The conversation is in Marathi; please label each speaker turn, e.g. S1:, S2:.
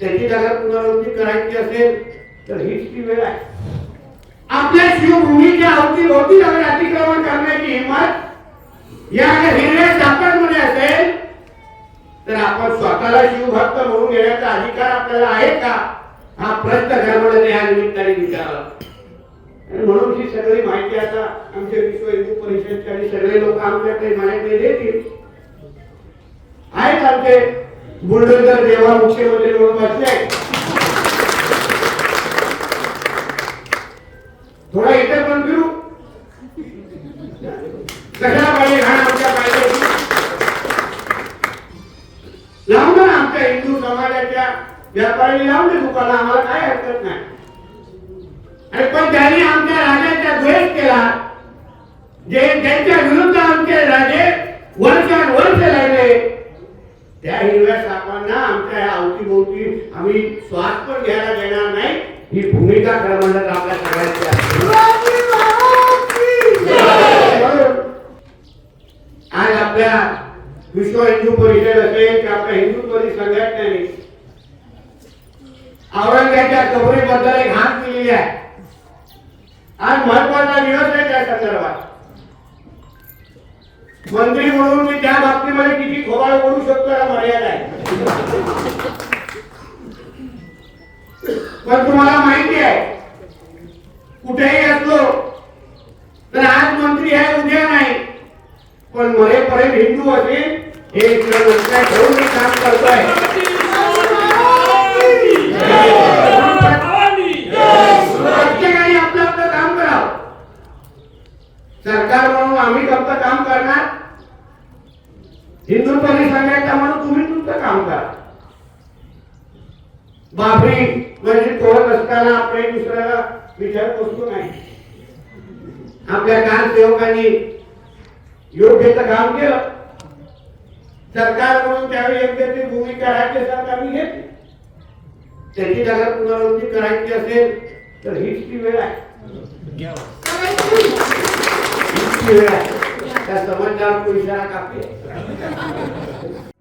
S1: त्याची जागा पुनरावृत्ती करायची असेल तर हीच ती वेळ आहे. आपल्या शिवभूमीच्या अवतीभोवती जाऊन अतिक्रमण करण्याची हिंमत या हिरव्या सापडमध्ये असेल तर आपण स्वतःला शिवभक्त म्हणून घेण्याचा अधिकार आपल्याला आहे का? हा प्रश्न घडवण्याने या निमित्ताने विचारला आणि म्हणून ही सगळी माहिती आता आमच्या विश्व हिंदू परिषदचे आणि सगळे लोक आमच्याकडे माहिती देतील. आहेत आमचे बुलडोजर जेव्हा मुख्यमंत्री म्हणून बसले थोडा इतर पण फिरू. कशाला पाहिजे घाण आमच्या पाहिजे लावून ना आमच्या हिंदू समाजाच्या व्यापारी लावून दे दुकान आम्हाला काय हरकत नाही. आणि पण त्यांनी आमच्या राजाचा द्वेष केला. जे त्यांच्या विरुद्ध आमचे राजे वर्षानुवर्ष लागले त्या हिरव्या सापांना आमच्या या अवतीभोवती आम्ही श्वास पण घ्यायला देणार नाही. ही भूमिका क्रमांक आपल्या सगळ्यांची आहे. आज आपल्या विश्व हिंदू परिषद असेल की आपल्या हिंदुत्वरी संघटनेने औरंगाच्या कबरीबद्दल एक हात केलेली आहे. आज महत्त्वाचा दिवस आहे त्या संदर्भात. मंत्री म्हणून मी त्या बाबतीमध्ये किती खोबाळ करू शकतो या मर्यादा आहे. पण तुम्हाला माहिती आहे कुठेही असलो तर आज मंत्री आहे उद्या नाही. पण मरेपर्यंत हिंदू असेल हे ठेवून मी काम करतोय. प्रत्येकाने आपलं आपलं काम करावं. सरकार म्हणून आम्ही फक्त काम करणार हिंदू संघटना म्हणून तुम्ही तुमचं काम करा. बाबरी म्हणजे तोडत असताना आपण दुसऱ्याला विचार करतो नाही. आपल्या कारसेवकांनी योग्य ते काम केलं. सरकार म्हणून त्यावेळी योग्य ती भूमिका राज्य सरकारने घेतली. त्याची जागा पुनरावृत्ती करायची असेल तर हीच ती वेळ आहे. हीच ती वेळ आहे. समझदार को इशारा काफी